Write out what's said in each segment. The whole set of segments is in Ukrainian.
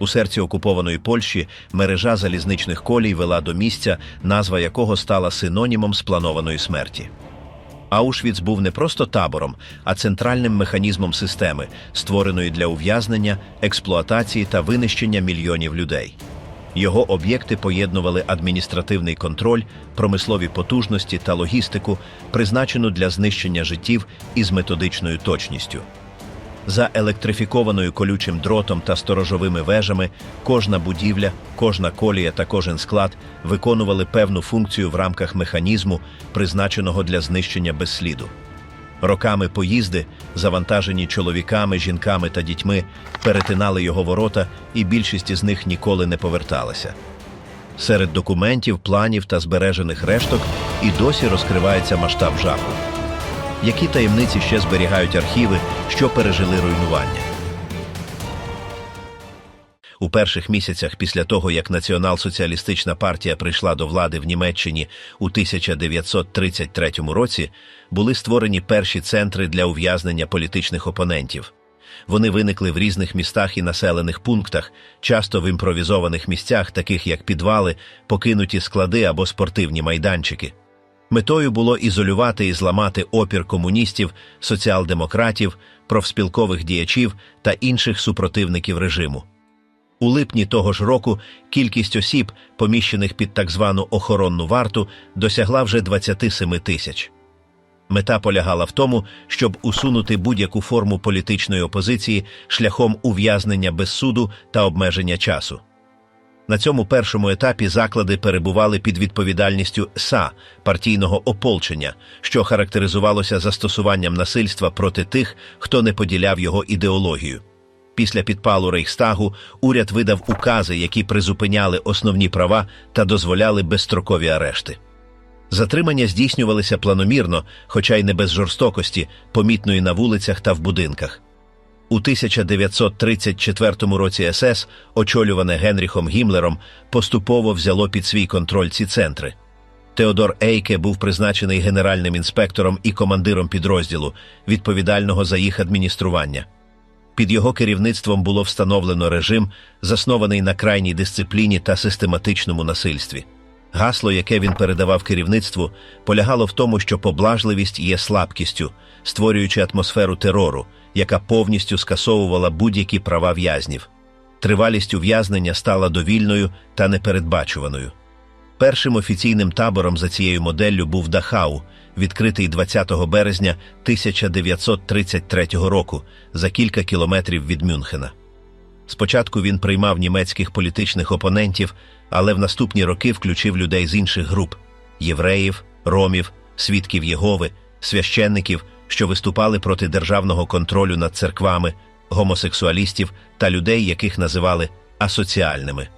У серці окупованої Польщі мережа залізничних колій вела до місця, назва якого стала синонімом спланованої смерті. Аушвіц був не просто табором, а центральним механізмом системи, створеної для ув'язнення, експлуатації та винищення мільйонів людей. Його об'єкти поєднували адміністративний контроль, промислові потужності та логістику, призначену для знищення життів із методичною точністю. За електрифікованою колючим дротом та сторожовими вежами кожна будівля, кожна колія та кожен склад виконували певну функцію в рамках механізму, призначеного для знищення без сліду. Роками поїзди, завантажені чоловіками, жінками та дітьми, перетинали його ворота, і більшість із них ніколи не поверталася. Серед документів, планів та збережених решток і досі розкривається масштаб жаху. Які таємниці ще зберігають архіви, що пережили руйнування? У перших місяцях після того, як Націонал-соціалістична партія прийшла до влади в Німеччині у 1933 році, були створені перші центри для ув'язнення політичних опонентів. Вони виникли в різних містах і населених пунктах, часто в імпровізованих місцях, таких як підвали, покинуті склади або спортивні майданчики. Метою було ізолювати і зламати опір комуністів, соціал-демократів, профспілкових діячів та інших супротивників режиму. У липні того ж року кількість осіб, поміщених під так звану охоронну варту, досягла вже 27 тисяч. Мета полягала в тому, щоб усунути будь-яку форму політичної опозиції шляхом ув'язнення без суду та обмеження часу. На цьому першому етапі заклади перебували під відповідальністю СА партійного ополчення, що характеризувалося застосуванням насильства проти тих, хто не поділяв його ідеологію. Після підпалу Рейхстагу уряд видав укази, які призупиняли основні права та дозволяли безстрокові арешти. Затримання здійснювалися планомірно, хоча й не без жорстокості, помітної на вулицях та в будинках. У 1934 році СС, очолюване Генріхом Гімлером, поступово взяло під свій контроль ці центри. Теодор Ейке був призначений генеральним інспектором і командиром підрозділу, відповідального за їх адміністрування. Під його керівництвом було встановлено режим, заснований на крайній дисципліні та систематичному насильстві. Гасло, яке він передавав керівництву, полягало в тому, що поблажливість є слабкістю, створюючи атмосферу терору, яка повністю скасовувала будь-які права в'язнів. Тривалість ув'язнення стала довільною та непередбачуваною. Першим офіційним табором за цією моделлю був Дахау, відкритий 20 березня 1933 року за кілька кілометрів від Мюнхена. Спочатку він приймав німецьких політичних опонентів, але в наступні роки включив людей з інших груп євреїв, ромів, свідків Єгови, священників, що виступали проти державного контролю над церквами, гомосексуалістів та людей, яких називали асоціальними.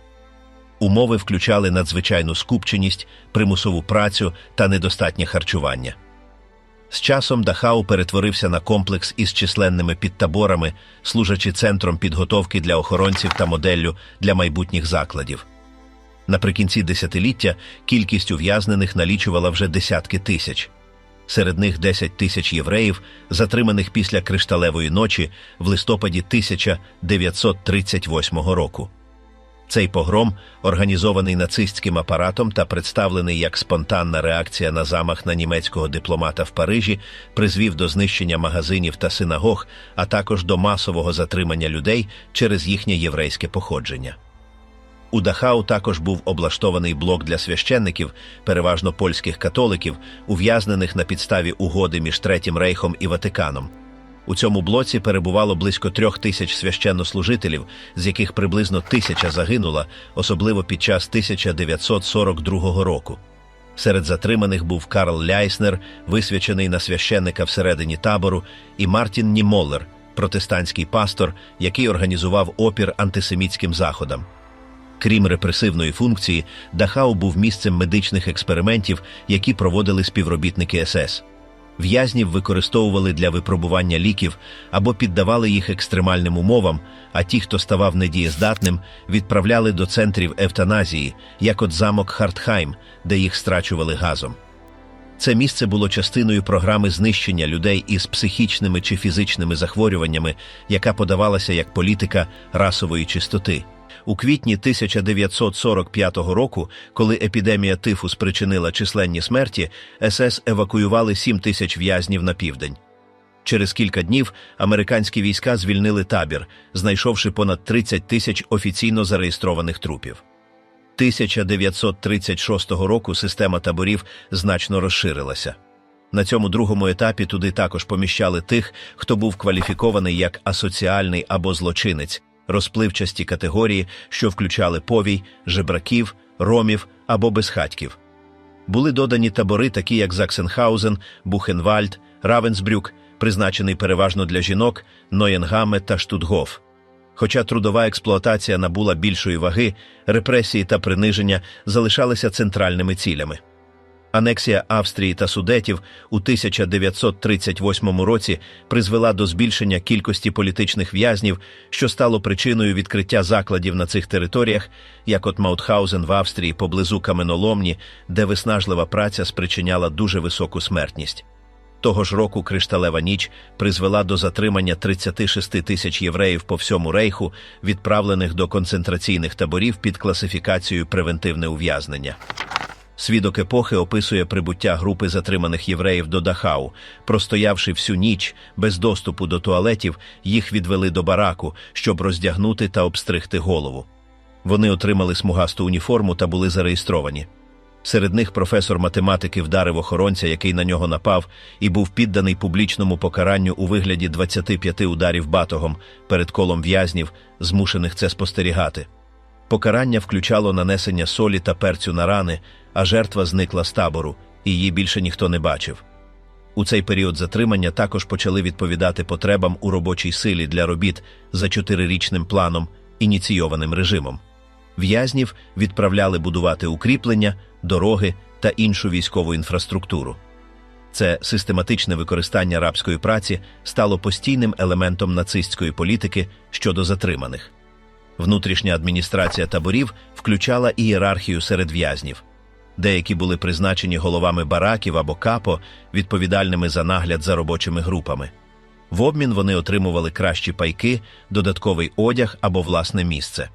Умови включали надзвичайну скупченість, примусову працю та недостатнє харчування. З часом Дахау перетворився на комплекс із численними підтаборами, служачи центром підготовки для охоронців та моделлю для майбутніх закладів. Наприкінці десятиліття кількість ув'язнених налічувала вже десятки тисяч. Серед них 10 тисяч євреїв, затриманих після кришталевої ночі в листопаді 1938 року. Цей погром, організований нацистським апаратом та представлений як спонтанна реакція на замах на німецького дипломата в Парижі, призвів до знищення магазинів та синагог, а також до масового затримання людей через їхнє єврейське походження. У Дахау також був облаштований блок для священників, переважно польських католиків, ув'язнених на підставі угоди між Третім Рейхом і Ватиканом. У цьому блоці перебувало близько трьох тисяч священнослужителів, з яких приблизно тисяча загинула, особливо під час 1942 року. Серед затриманих був Карл Ляйснер, висвячений на священника всередині табору, і Мартін Німоллер, протестантський пастор, який організував опір антисемітським заходам. Крім репресивної функції, Дахау був місцем медичних експериментів, які проводили співробітники СС. В'язнів використовували для випробування ліків або піддавали їх екстремальним умовам, а ті, хто ставав недієздатним, відправляли до центрів евтаназії, як от замок Хартхайм, де їх страчували газом. Це місце було частиною програми знищення людей із психічними чи фізичними захворюваннями, яка подавалася як політика расової чистоти. У квітні 1945 року, коли епідемія тифу спричинила численні смерті, СС евакуювали 7 тисяч в'язнів на південь. Через кілька днів американські війська звільнили табір, знайшовши понад 30 тисяч офіційно зареєстрованих трупів. 1936 року система таборів значно розширилася. На цьому другому етапі туди також поміщали тих, хто був кваліфікований як асоціальний або злочинець, розпливчасті категорії, що включали повій, жебраків, ромів або безхатьків. Були додані табори, такі як Заксенхаузен, Бухенвальд, Равенсбрюк, призначений переважно для жінок, Ноєнгаме та Штутгоф. Хоча трудова експлуатація набула більшої ваги, репресії та приниження залишалися центральними цілями. Анексія Австрії та Судетів у 1938 році призвела до збільшення кількості політичних в'язнів, що стало причиною відкриття закладів на цих територіях, як от Маутхаузен в Австрії поблизу Каменоломні, де виснажлива праця спричиняла дуже високу смертність. Того ж року Кришталева ніч призвела до затримання 36 тисяч євреїв по всьому рейху, відправлених до концентраційних таборів під класифікацією превентивне ув'язнення. Свідок епохи описує прибуття групи затриманих євреїв до Дахау. Простоявши всю ніч без доступу до туалетів, їх відвели до бараку, щоб роздягнути та обстригти голову. Вони отримали смугасту уніформу та були зареєстровані. Серед них професор математики вдарив охоронця, який на нього напав, і був підданий публічному покаранню у вигляді 25 ударів батогом перед колом в'язнів, змушених це спостерігати. Покарання включало нанесення солі та перцю на рани, а жертва зникла з табору, і її більше ніхто не бачив. У цей період затримання також почали відповідати потребам у робочій силі для робіт за чотирирічним планом, ініційованим режимом. В'язнів відправляли будувати укріплення, дороги та іншу військову інфраструктуру. Це систематичне використання рабської праці стало постійним елементом нацистської політики щодо затриманих. Внутрішня адміністрація таборів включала ієрархію серед в'язнів. Деякі були призначені головами бараків або капо, відповідальними за нагляд за робочими групами. В обмін вони отримували кращі пайки, додатковий одяг або власне місце.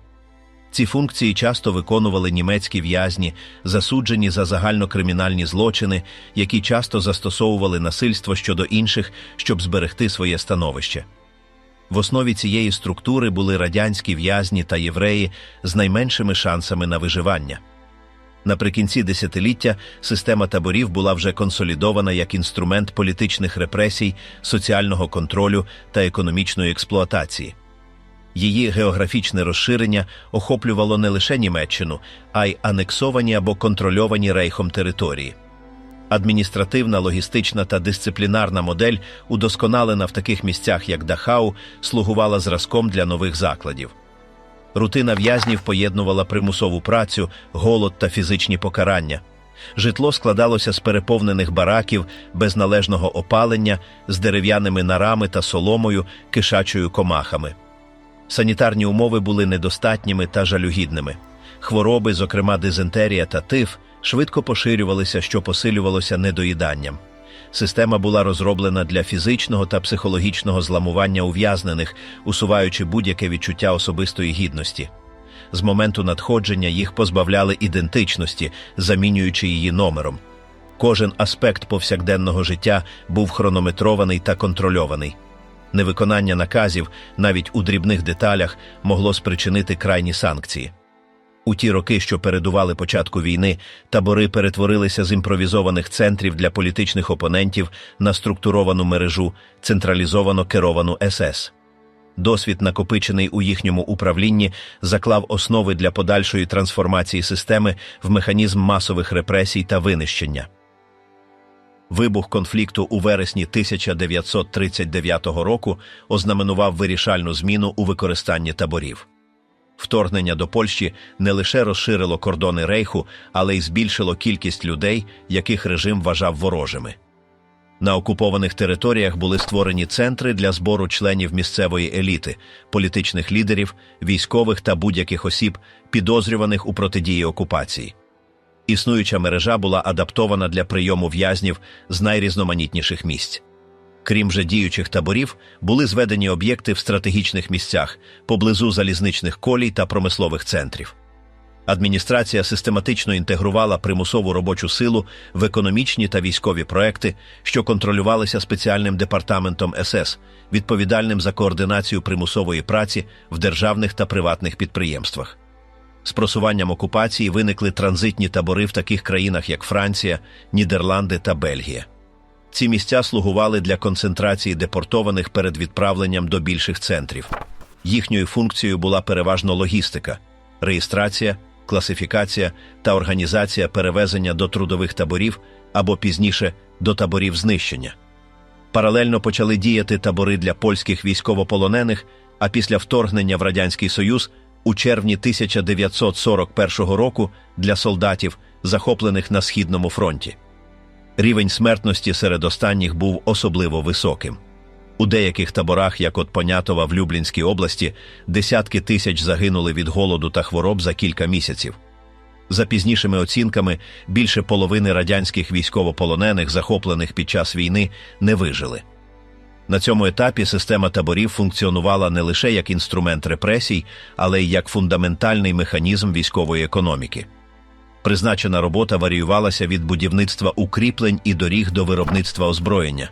Ці функції часто виконували німецькі в'язні, засуджені за загальнокримінальні злочини, які часто застосовували насильство щодо інших, щоб зберегти своє становище. В основі цієї структури були радянські в'язні та євреї з найменшими шансами на виживання. Наприкінці десятиліття система таборів була вже консолідована як інструмент політичних репресій, соціального контролю та економічної експлуатації. Її географічне розширення охоплювало не лише Німеччину, а й анексовані або контрольовані рейхом території. Адміністративна, логістична та дисциплінарна модель, удосконалена в таких місцях, як Дахау, слугувала зразком для нових закладів. Рутина в'язнів поєднувала примусову працю, голод та фізичні покарання. Житло складалося з переповнених бараків, без належного опалення, з дерев'яними нарами та соломою, кишачою комахами. Санітарні умови були недостатніми та жалюгідними. Хвороби, зокрема дизентерія та тиф, швидко поширювалися, що посилювалося недоїданням. Система була розроблена для фізичного та психологічного зламування ув'язнених, усуваючи будь-яке відчуття особистої гідності. З моменту надходження їх позбавляли ідентичності, замінюючи її номером. Кожен аспект повсякденного життя був хронометрований та контрольований. Невиконання наказів, навіть у дрібних деталях, могло спричинити крайні санкції. У ті роки, що передували початку війни, табори перетворилися з імпровізованих центрів для політичних опонентів на структуровану мережу, централізовано керовану СС. Досвід, накопичений у їхньому управлінні, заклав основи для подальшої трансформації системи в механізм масових репресій та винищення. Вибух конфлікту у вересні 1939 року ознаменував вирішальну зміну у використанні таборів. Вторгнення до Польщі не лише розширило кордони рейху, але й збільшило кількість людей, яких режим вважав ворожими. На окупованих територіях були створені центри для збору членів місцевої еліти, політичних лідерів, військових та будь-яких осіб, підозрюваних у протидії окупації. Існуюча мережа була адаптована для прийому в'язнів з найрізноманітніших місць. Крім вже діючих таборів, були зведені об'єкти в стратегічних місцях поблизу залізничних колій та промислових центрів. Адміністрація систематично інтегрувала примусову робочу силу в економічні та військові проекти, що контролювалися спеціальним департаментом СС, відповідальним за координацію примусової праці в державних та приватних підприємствах. З просуванням окупації виникли транзитні табори в таких країнах, як Франція, Нідерланди та Бельгія. Ці місця слугували для концентрації депортованих перед відправленням до більших центрів. Їхньою функцією була переважно логістика, реєстрація, класифікація та організація перевезення до трудових таборів або пізніше до таборів знищення. Паралельно почали діяти табори для польських військовополонених, а після вторгнення в Радянський Союз у червні 1941 року для солдатів, захоплених на Східному фронті. Рівень смертності серед останніх був особливо високим. У деяких таборах, як от Понятова в Люблінській області, десятки тисяч загинули від голоду та хвороб за кілька місяців. За пізнішими оцінками, більше половини радянських військовополонених, захоплених під час війни, не вижили. На цьому етапі система таборів функціонувала не лише як інструмент репресій, але й як фундаментальний механізм військової економіки. Призначена робота варіювалася від будівництва укріплень і доріг до виробництва озброєння.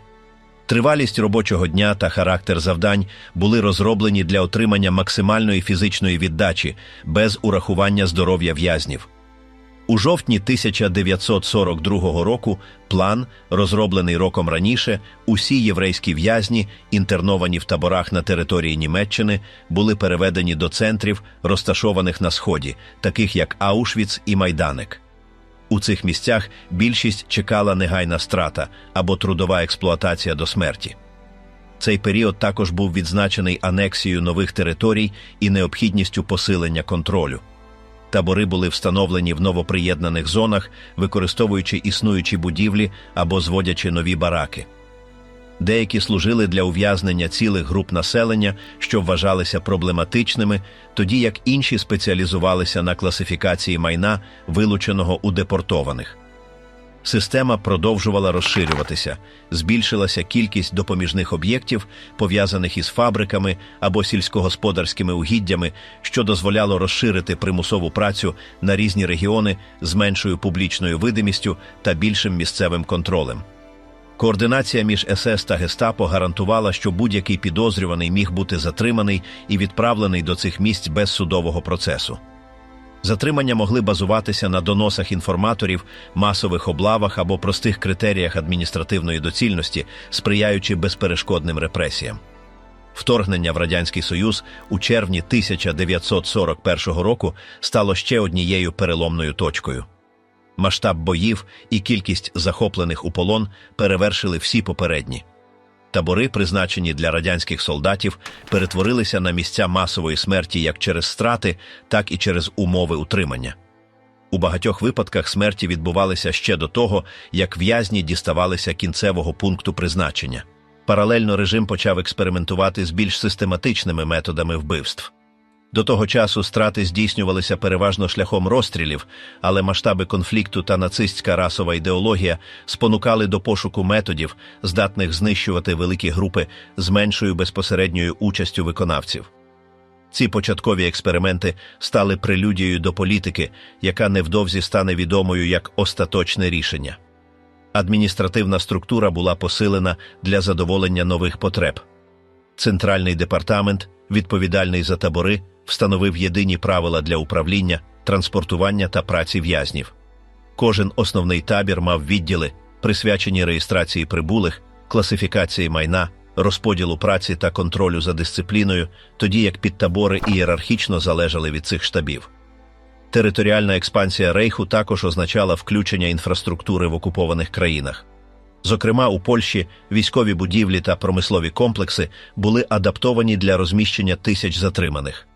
Тривалість робочого дня та характер завдань були розроблені для отримання максимальної фізичної віддачі без урахування здоров'я в'язнів. У жовтні 1942 року план, розроблений роком раніше, усі єврейські в'язні, інтерновані в таборах на території Німеччини, були переведені до центрів, розташованих на сході, таких як Аушвіц і Майданик. У цих місцях більшість чекала негайна страта або трудова експлуатація до смерті. Цей період також був відзначений анексією нових територій і необхідністю посилення контролю. Табори були встановлені в новоприєднаних зонах, використовуючи існуючі будівлі або зводячи нові бараки. Деякі служили для ув'язнення цілих груп населення, що вважалися проблематичними, тоді як інші спеціалізувалися на класифікації майна, вилученого у депортованих. Система продовжувала розширюватися, збільшилася кількість допоміжних об'єктів, пов'язаних із фабриками або сільськогосподарськими угіддями, що дозволяло розширити примусову працю на різні регіони з меншою публічною видимістю та більшим місцевим контролем. Координація між СС та Гестапо гарантувала, що будь-який підозрюваний міг бути затриманий і відправлений до цих місць без судового процесу. Затримання могли базуватися на доносах інформаторів, масових облавах або простих критеріях адміністративної доцільності, сприяючи безперешкодним репресіям. Вторгнення в Радянський Союз у червні 1941 року стало ще однією переломною точкою. Масштаб боїв і кількість захоплених у полон перевершили всі попередні. Табори, призначені для радянських солдатів, перетворилися на місця масової смерті як через страти, так і через умови утримання. У багатьох випадках смерті відбувалися ще до того, як в'язні діставалися кінцевого пункту призначення. Паралельно режим почав експериментувати з більш систематичними методами вбивств. До того часу страти здійснювалися переважно шляхом розстрілів, але масштаби конфлікту та нацистська расова ідеологія спонукали до пошуку методів, здатних знищувати великі групи з меншою безпосередньою участю виконавців. Ці початкові експерименти стали прелюдією до політики, яка невдовзі стане відомою як остаточне рішення. Адміністративна структура була посилена для задоволення нових потреб. Центральний департамент, відповідальний за табори, встановив єдині правила для управління, транспортування та праці в'язнів. Кожен основний табір мав відділи, присвячені реєстрації прибулих, класифікації майна, розподілу праці та контролю за дисципліною, тоді як підтабори ієрархічно залежали від цих штабів. Територіальна експансія рейху також означала включення інфраструктури в окупованих країнах. Зокрема, у Польщі військові будівлі та промислові комплекси були адаптовані для розміщення тисяч затриманих.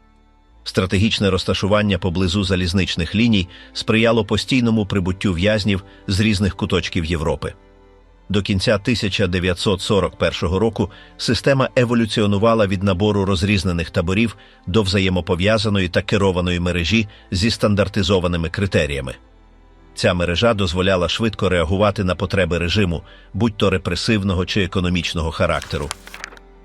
Стратегічне розташування поблизу залізничних ліній сприяло постійному прибуттю в'язнів з різних куточків Європи. До кінця 1941 року система еволюціонувала від набору розрізнених таборів до взаємопов'язаної та керованої мережі зі стандартизованими критеріями. Ця мережа дозволяла швидко реагувати на потреби режиму, будь то репресивного чи економічного характеру.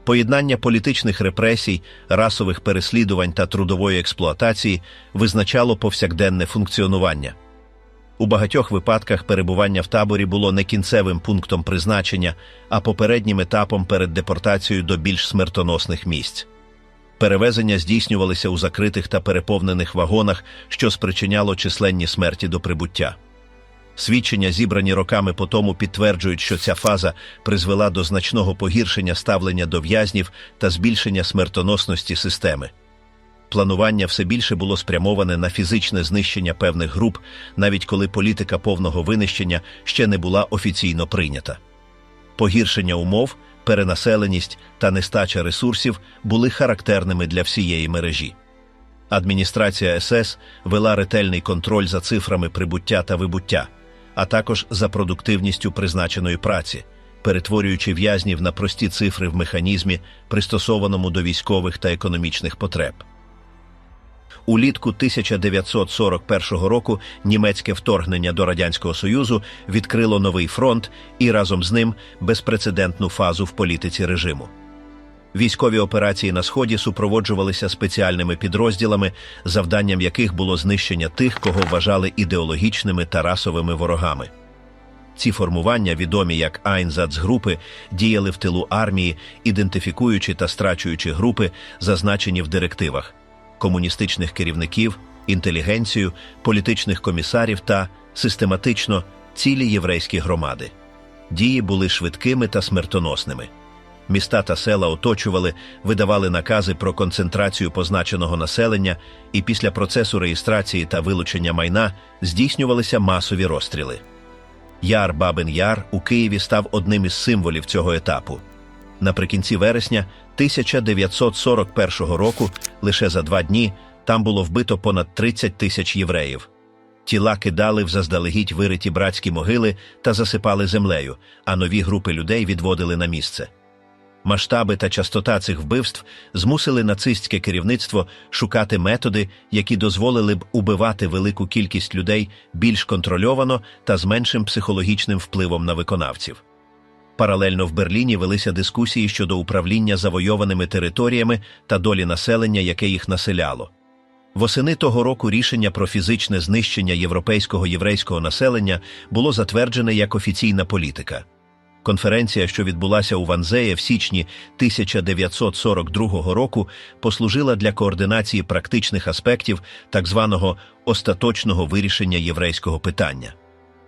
Поєднання політичних репресій, расових переслідувань та трудової експлуатації визначало повсякденне функціонування. У багатьох випадках перебування в таборі було не кінцевим пунктом призначення, а попереднім етапом перед депортацією до більш смертоносних місць. Перевезення здійснювалися у закритих та переповнених вагонах, що спричиняло численні смерті до прибуття. Свідчення, зібрані роками по тому, підтверджують, що ця фаза призвела до значного погіршення ставлення до в'язнів та збільшення смертоносності системи. Планування все більше було спрямоване на фізичне знищення певних груп, навіть коли політика повного винищення ще не була офіційно прийнята. Погіршення умов, перенаселеність та нестача ресурсів були характерними для всієї мережі. Адміністрація СС вела ретельний контроль за цифрами прибуття та вибуття, а також за продуктивністю призначеної праці, перетворюючи в'язнів на прості цифри в механізмі, пристосованому до військових та економічних потреб. Улітку 1941 року німецьке вторгнення до Радянського Союзу відкрило новий фронт і разом з ним безпрецедентну фазу в політиці режиму. Військові операції на Сході супроводжувалися спеціальними підрозділами, завданням яких було знищення тих, кого вважали ідеологічними та расовими ворогами. Ці формування, відомі як Айнзацгрупи, діяли в тилу армії, ідентифікуючи та страчуючи групи, зазначені в директивах комуністичних керівників, інтелігенцію, політичних комісарів та систематично цілі єврейські громади. Дії були швидкими та смертоносними. Міста та села оточували, видавали накази про концентрацію позначеного населення, і після процесу реєстрації та вилучення майна здійснювалися масові розстріли. Яр Бабин Яр у Києві став одним із символів цього етапу. Наприкінці вересня 1941 року, лише за два дні, там було вбито понад 30 тисяч євреїв. Тіла кидали в заздалегідь вириті братські могили та засипали землею, а нові групи людей відводили на місце. Масштаби та частота цих вбивств змусили нацистське керівництво шукати методи, які дозволили б убивати велику кількість людей більш контрольовано та з меншим психологічним впливом на виконавців. Паралельно в Берліні велися дискусії щодо управління завойованими територіями та долі населення, яке їх населяло. Восени того року рішення про фізичне знищення європейського єврейського населення було затверджене як офіційна політика. Конференція, що відбулася у Ванзеє в січні 1942 року, послужила для координації практичних аспектів так званого остаточного вирішення єврейського питання.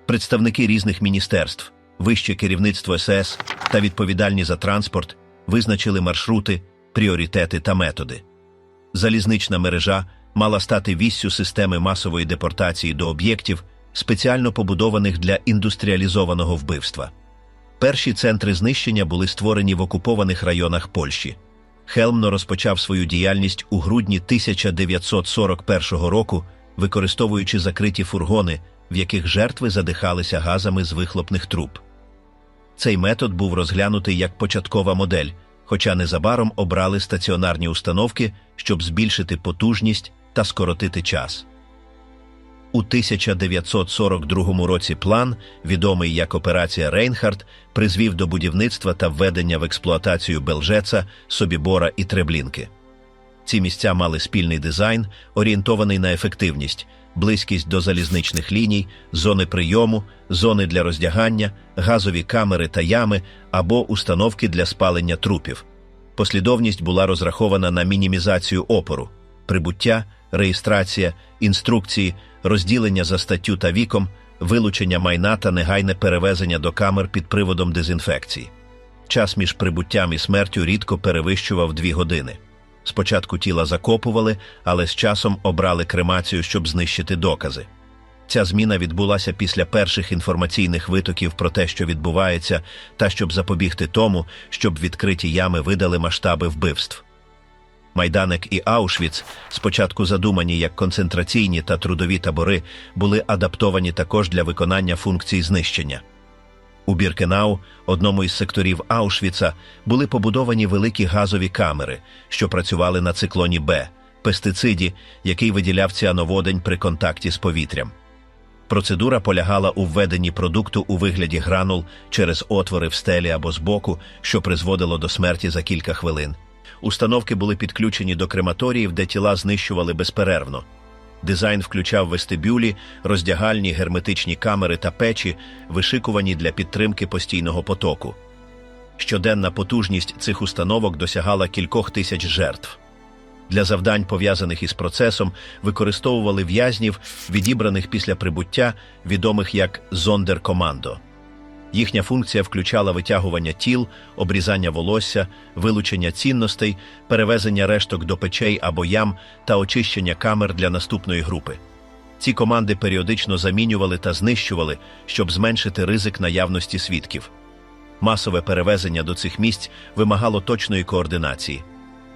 Представники різних міністерств, вище керівництво СС та відповідальні за транспорт визначили маршрути, пріоритети та методи. Залізнична мережа мала стати віссю системи масової депортації до об'єктів, спеціально побудованих для індустріалізованого вбивства. Перші центри знищення були створені в окупованих районах Польщі. Хелмно розпочав свою діяльність у грудні 1941 року, використовуючи закриті фургони, в яких жертви задихалися газами з вихлопних труб. Цей метод був розглянутий як початкова модель, хоча незабаром обрали стаціонарні установки, щоб збільшити потужність та скоротити час. У 1942 році план, відомий як операція Рейнхард, призвів до будівництва та введення в експлуатацію Белжеца, Собібора і Треблінки. Ці місця мали спільний дизайн, орієнтований на ефективність, близькість до залізничних ліній, зони прийому, зони для роздягання, газові камери та ями або установки для спалення трупів. Послідовність була розрахована на мінімізацію опору, прибуття, реєстрація, інструкції, розділення за статтю та віком, вилучення майна та негайне перевезення до камер під приводом дезінфекції. Час між прибуттям і смертю рідко перевищував дві години. Спочатку тіла закопували, але з часом обрали кремацію, щоб знищити докази. Ця зміна відбулася після перших інформаційних витоків про те, що відбувається, та щоб запобігти тому, щоб відкриті ями видали масштаби вбивств. Майданик і Аушвіц, спочатку задумані як концентраційні та трудові табори, були адаптовані також для виконання функцій знищення. У Біркенау, одному із секторів Аушвіца, були побудовані великі газові камери, що працювали на циклоні Б, пестициді, який виділяв ціановодень при контакті з повітрям. Процедура полягала у введенні продукту у вигляді гранул через отвори в стелі або збоку, що призводило до смерті за кілька хвилин. Установки були підключені до крематоріїв, де тіла знищували безперервно. Дизайн включав вестибюлі, роздягальні, герметичні камери та печі, вишикувані для підтримки постійного потоку. Щоденна потужність цих установок досягала кількох тисяч жертв. Для завдань, пов'язаних із процесом, використовували в'язнів, відібраних після прибуття, відомих як зондеркомандо. Їхня функція включала витягування тіл, обрізання волосся, вилучення цінностей, перевезення решток до печей або ям та очищення камер для наступної групи. Ці команди періодично замінювали та знищували, щоб зменшити ризик наявності свідків. Масове перевезення до цих місць вимагало точної координації.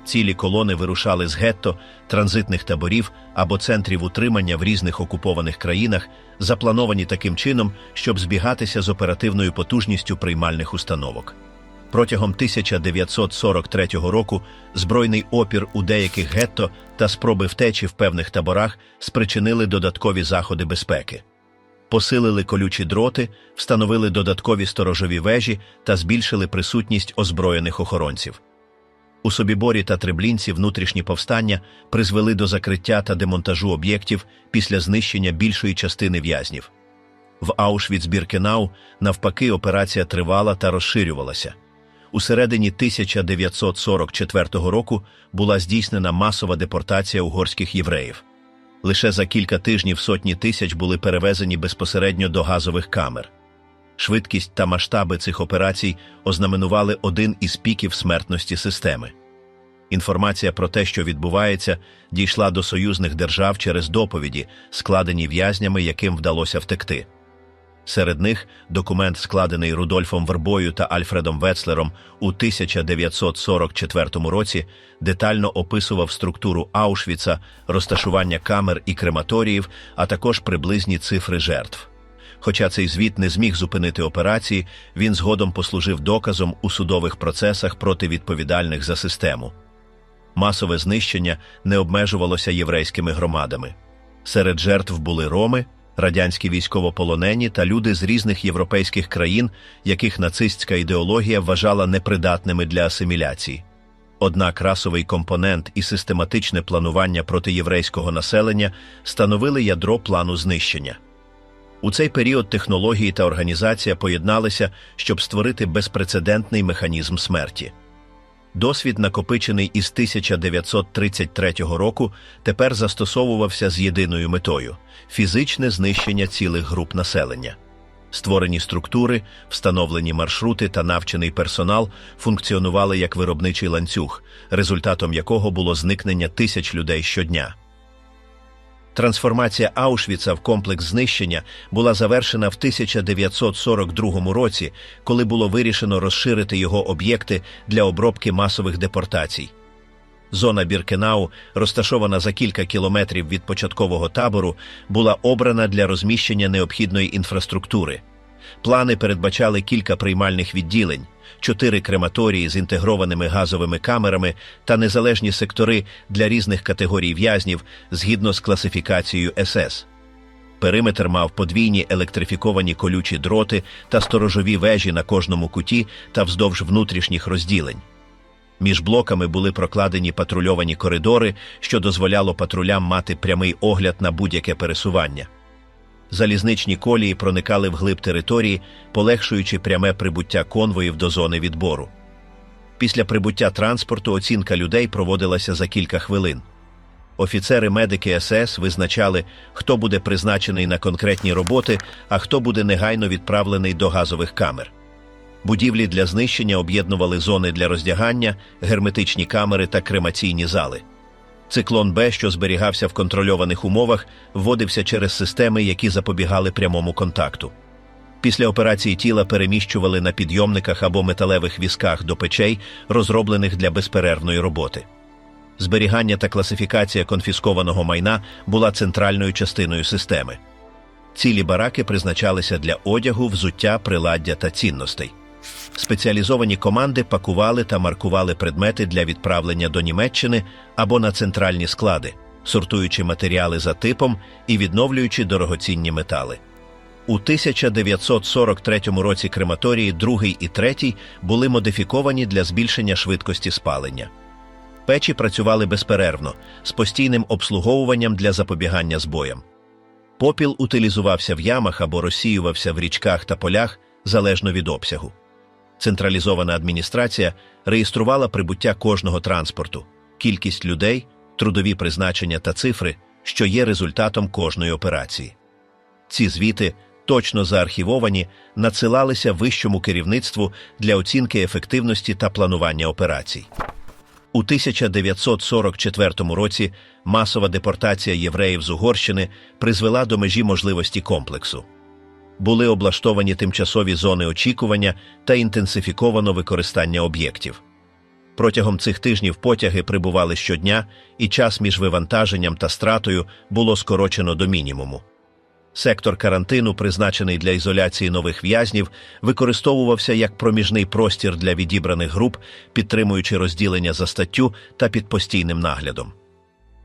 Цілі колони вирушали з гетто, транзитних таборів або центрів утримання в різних окупованих країнах, заплановані таким чином, щоб збігатися з оперативною потужністю приймальних установок. Протягом 1943 року збройний опір у деяких гетто та спроби втечі в певних таборах спричинили додаткові заходи безпеки. Посилили колючі дроти, встановили додаткові сторожові вежі та збільшили присутність озброєних охоронців. У Собіборі та Треблінці внутрішні повстання призвели до закриття та демонтажу об'єктів після знищення більшої частини в'язнів. В Аушвіц-Біркенау, навпаки, операція тривала та розширювалася. У середині 1944 року була здійснена масова депортація угорських євреїв. Лише за кілька тижнів сотні тисяч були перевезені безпосередньо до газових камер. Швидкість та масштаби цих операцій ознаменували один із піків смертності системи. Інформація про те, що відбувається, дійшла до союзних держав через доповіді, складені в'язнями, яким вдалося втекти. Серед них документ, складений Рудольфом Вербою та Альфредом Вецлером у 1944 році, детально описував структуру Аушвіца, розташування камер і крематоріїв, а також приблизні цифри жертв. Хоча цей звіт не зміг зупинити операції, він згодом послужив доказом у судових процесах проти відповідальних за систему. Масове знищення не обмежувалося єврейськими громадами. Серед жертв були роми, радянські військовополонені та люди з різних європейських країн, яких нацистська ідеологія вважала непридатними для асиміляції. Однак расовий компонент і систематичне планування проти єврейського населення становили ядро плану знищення. У цей період технології та організація поєдналися, щоб створити безпрецедентний механізм смерті. Досвід, накопичений із 1933 року, тепер застосовувався з єдиною метою фізичне знищення цілих груп населення. Створені структури, встановлені маршрути та навчений персонал функціонували як виробничий ланцюг, результатом якого було зникнення тисяч людей щодня. Трансформація Аушвіца в комплекс знищення була завершена в 1942 році, коли було вирішено розширити його об'єкти для обробки масових депортацій. Зона Біркенау, розташована за кілька кілометрів від початкового табору, була обрана для розміщення необхідної інфраструктури. Плани передбачали кілька приймальних відділень, чотири крематорії з інтегрованими газовими камерами та незалежні сектори для різних категорій в'язнів згідно з класифікацією СС. Периметр мав подвійні електрифіковані колючі дроти та сторожові вежі на кожному куті та вздовж внутрішніх розділень. Між блоками були прокладені патрульовані коридори, що дозволяло патрулям мати прямий огляд на будь-яке пересування. Залізничні колії проникали вглиб території, полегшуючи пряме прибуття конвоїв до зони відбору. Після прибуття транспорту оцінка людей проводилася за кілька хвилин. Офіцери медики СС визначали, хто буде призначений на конкретні роботи, а хто буде негайно відправлений до газових камер. Будівлі для знищення об'єднували зони для роздягання, герметичні камери та кремаційні зали. Циклон Б, що зберігався в контрольованих умовах, вводився через системи, які запобігали прямому контакту. Після операції тіла переміщували на підйомниках або металевих візках до печей, розроблених для безперервної роботи. Зберігання та класифікація конфіскованого майна була центральною частиною системи. Цілі бараки призначалися для одягу, взуття, приладдя та цінностей. Спеціалізовані команди пакували та маркували предмети для відправлення до Німеччини або на центральні склади, сортуючи матеріали за типом і відновлюючи дорогоцінні метали. У 1943 році крематорії 2 і 3 були модифіковані для збільшення швидкості спалення. Печі працювали безперервно, з постійним обслуговуванням для запобігання збоям. Попіл утилізувався в ямах або розсіювався в річках та полях залежно від обсягу. Централізована адміністрація реєструвала прибуття кожного транспорту, кількість людей, трудові призначення та цифри, що є результатом кожної операції. Ці звіти, точно заархівовані, надсилалися вищому керівництву для оцінки ефективності та планування операцій. У 1944 році масова депортація євреїв з Угорщини призвела до межі можливості комплексу. Були облаштовані тимчасові зони очікування та інтенсифіковано використання об'єктів. Протягом цих тижнів потяги прибували щодня, і час між вивантаженням та стратою було скорочено до мінімуму. Сектор карантину, призначений для ізоляції нових в'язнів, використовувався як проміжний простір для відібраних груп, підтримуючи розділення за статтю та під постійним наглядом.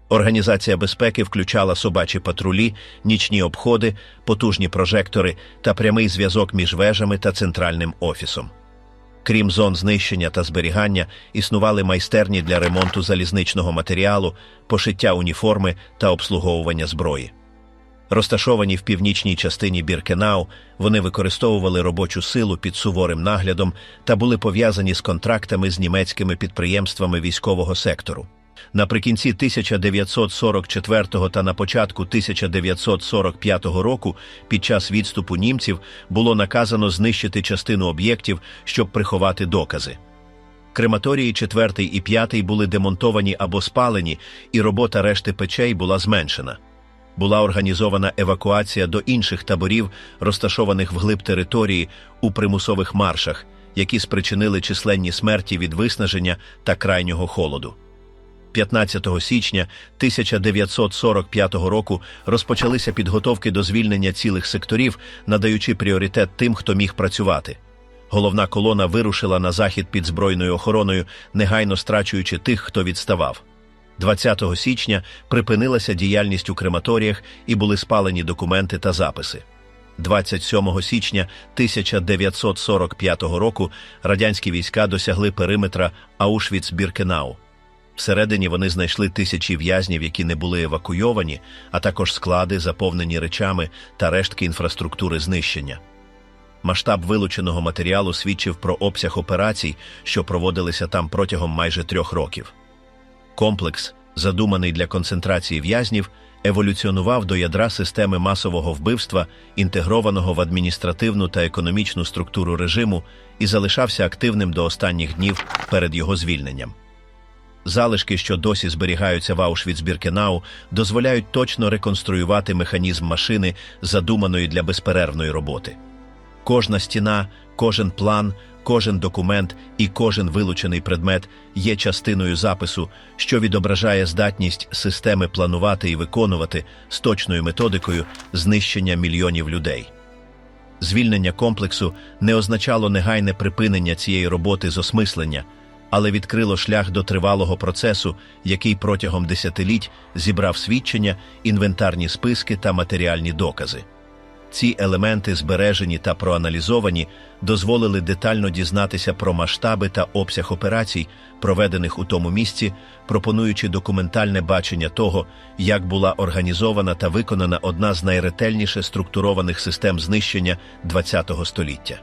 Організація безпеки включала собачі патрулі, нічні обходи, потужні прожектори та прямий зв'язок між вежами та центральним офісом. Крім зон знищення та зберігання, існували майстерні для ремонту залізничного матеріалу, пошиття уніформи та обслуговування зброї. Розташовані в північній частині Біркенау, вони використовували робочу силу під суворим наглядом та були пов'язані з контрактами з німецькими підприємствами військового сектору. Наприкінці 1944 та на початку 1945 року, під час відступу німців, було наказано знищити частину об'єктів, щоб приховати докази. Крематорії 4 і 5 були демонтовані або спалені, і робота решти печей була зменшена була організована евакуація до інших таборів, розташованих вглиб території у примусових маршах, які спричинили численні смерті від виснаження та крайнього холоду. 15 січня 1945 року розпочалися підготовки до звільнення цілих секторів, надаючи пріоритет тим, хто міг працювати. Головна колона вирушила на захід під збройною охороною, негайно страчуючи тих, хто відставав. 20 січня припинилася діяльність у крематоріях і були спалені документи та записи. 27 січня 1945 року радянські війська досягли периметра Аушвіц-Біркенау. Всередині вони знайшли тисячі в'язнів, які не були евакуйовані, а також склади, заповнені речами та рештки інфраструктури знищення. Масштаб вилученого матеріалу свідчив про обсяг операцій, що проводилися там протягом майже трьох років. Комплекс, задуманий для концентрації в'язнів, еволюціонував до ядра системи масового вбивства, інтегрованого в адміністративну та економічну структуру режиму, і залишався активним до останніх днів перед його звільненням. Залишки, що досі зберігаються в Аушвіц-Біркенау, дозволяють точно реконструювати механізм машини, задуманої для безперервної роботи. Кожна стіна, кожен план, кожен документ і кожен вилучений предмет є частиною запису, що відображає здатність системи планувати і виконувати з точною методикою знищення мільйонів людей. Звільнення комплексу не означало негайне припинення цієї роботи з осмислення, але відкрило шлях до тривалого процесу, який протягом десятиліть зібрав свідчення, інвентарні списки та матеріальні докази. Ці елементи, збережені та проаналізовані, дозволили детально дізнатися про масштаби та обсяг операцій, проведених у тому місці, пропонуючи документальне бачення того, як була організована та виконана одна з найретельніше структурованих систем знищення ХХ століття.